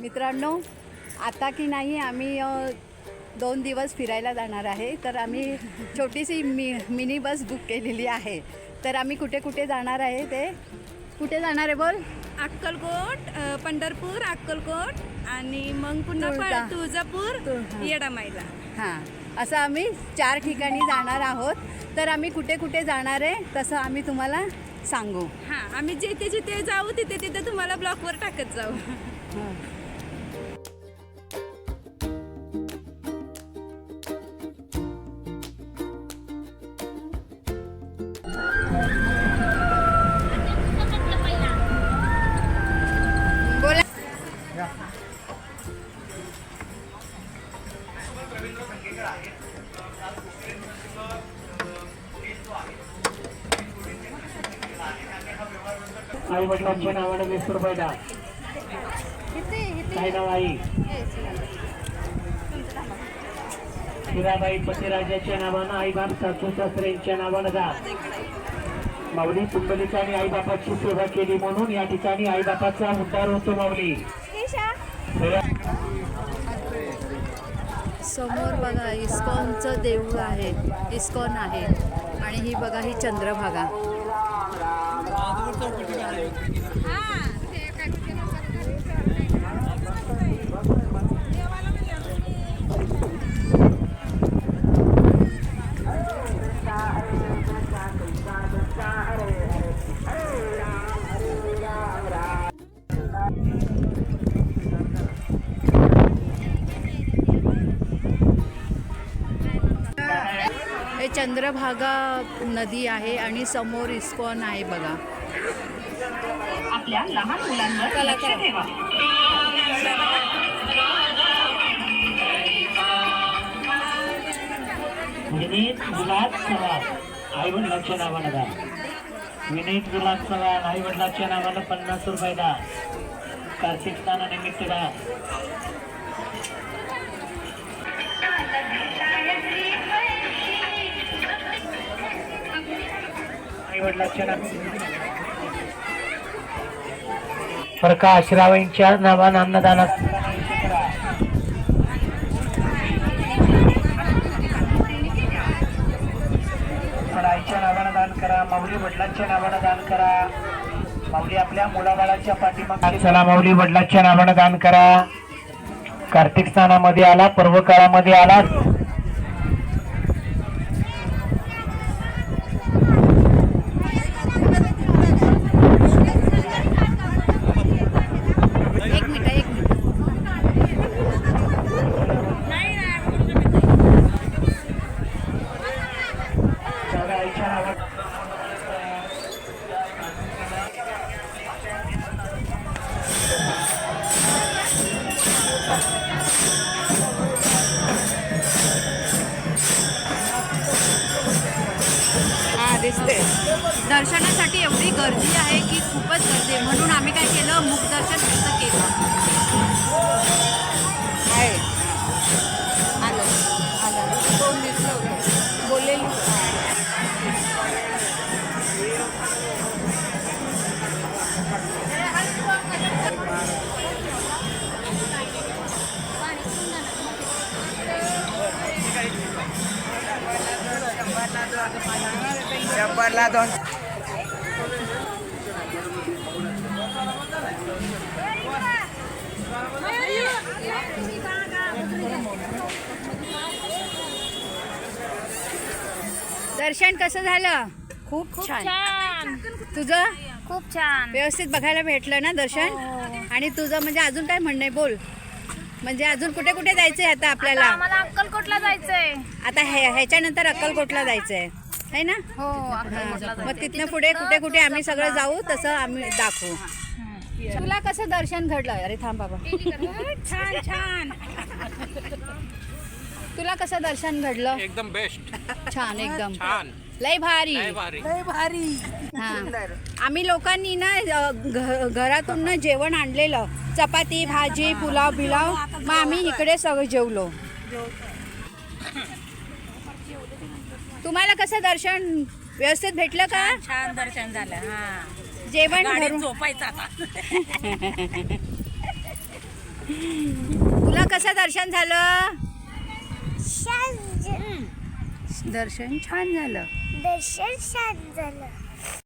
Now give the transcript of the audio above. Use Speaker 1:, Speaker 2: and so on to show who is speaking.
Speaker 1: मित्रांनो आता की नाही आम्ही दोन दिवस फिरायला जाणार आहे. तर आम्ही छोटीशी मी मिनी बस बुक केलेली आहे. तर आम्ही कुठे कुठे जाणार आहे ते? कुठे जाणार आहे बोल?
Speaker 2: अक्कलकोट अ, पंढरपूर अक्कलकोट आणि मग पुन्हा
Speaker 1: तुळजा.
Speaker 2: प- तुळजापूर
Speaker 1: तुळ- हां.
Speaker 2: येडामाईला.
Speaker 1: हां. असं आम्ही चार ठिकाणी जाणार आहोत. तर आम्ही कुठे कुठे जाणार आहे तसं आम्ही तुम्हाला सांगू.
Speaker 2: हां आम्ही जिथे जिथे जाऊ तिथे तिथे तुम्हाला ब्लॉकवर टाकत जाऊ.
Speaker 3: आई वडिलांच्या नावानं वीस रुपये द्या. काय नाव आई हिराबाई पतिराजाच्या नावानं आई बाप सासू सासऱ्यांच्या नावानं द्या माऊली कुंडलिकाने आई बापाची सेवा केली म्हणून या ठिकाणी आई बापाचा उद्धार होतो माऊली.
Speaker 1: समोर बघा इस्कॉनचं देऊळ आहे. इस्कॉन आहे. आणि ही बघा ही चंद्रभागा. चंद्रभागा नदी आहे आणि समोर इस्कॉन आहे बघा.
Speaker 4: आपल्या लहान मुलांवर लक्ष ठेवा.
Speaker 3: विनीत गुलाब चव्हाण आई वडिलांच्या नावानं द्या विनीत गुलाब चव्हाण आई वडिलांच्या नावानं पन्नास रुपये द्या कार्तिक स्नानानिमित्त द्या आई वडिलांच्या नावानं. प्रकाश नावानं अन्नदानात. पण आईच्या नावानं दान करा माऊली वडिलांच्या नावानं दान करा. माऊली आपल्या मुलाबाळाच्या पाठीमागे चला माऊली वडिलांच्या नावानं दान करा. कार्तिक स्नानामध्ये आला पर्व काळामध्ये आला.
Speaker 1: दिसते. दर्शनासाठी एवढी गर्दी आहे की खूपच गर्दी आहे. म्हणून आम्ही काय केलं? मुखदर्शन फक्त केलं. दर्शन कसं झालं? खूप छान.
Speaker 2: छान.
Speaker 1: तुझं?
Speaker 2: खूप छान.
Speaker 1: व्यवस्थित बघायला भेटलं ना दर्शन? आणि तुझं म्हणजे अजून काय म्हणणं आहे? बोल. म्हणजे अजून कुठे कुठे जायचंय आता आपल्याला?
Speaker 2: आम्हाला अक्कलकोटला जायचंय.
Speaker 1: आता हे ह्याच्यानंतर अक्कलकोटला जायचंय. है ना?
Speaker 2: हो.
Speaker 1: मग तिथनं पुढे कुठे कुठे आम्ही सगळं जाऊ तसं आम्ही दाखवू. तुला कसं दर्शन घडलं? अरे थांब बाबा.
Speaker 2: छान छान.
Speaker 1: तुला कसं दर्शन घडलं?
Speaker 5: एकदम बेस्ट.
Speaker 1: छान एकदम.
Speaker 5: छान.
Speaker 1: लय भारी.
Speaker 5: लय भारी.
Speaker 1: हा. आम्ही लोकांनी ना घ- घरातून ना जेवण आणलेलं. चपाती भाजी पुलाव बिलाव. मग आम्ही इकडे सगळं जेवलो. तुम्हाला कसं दर्शन व्यवस्थित भेटलं का?
Speaker 2: छान दर्शन झालं हा.
Speaker 1: जेवण
Speaker 2: गाडीत
Speaker 1: घरून
Speaker 2: झोपायचं आता.
Speaker 1: तुला कसं दर्शन झालं? दर्शन छान झालं.
Speaker 5: दर्शन शांत झालं.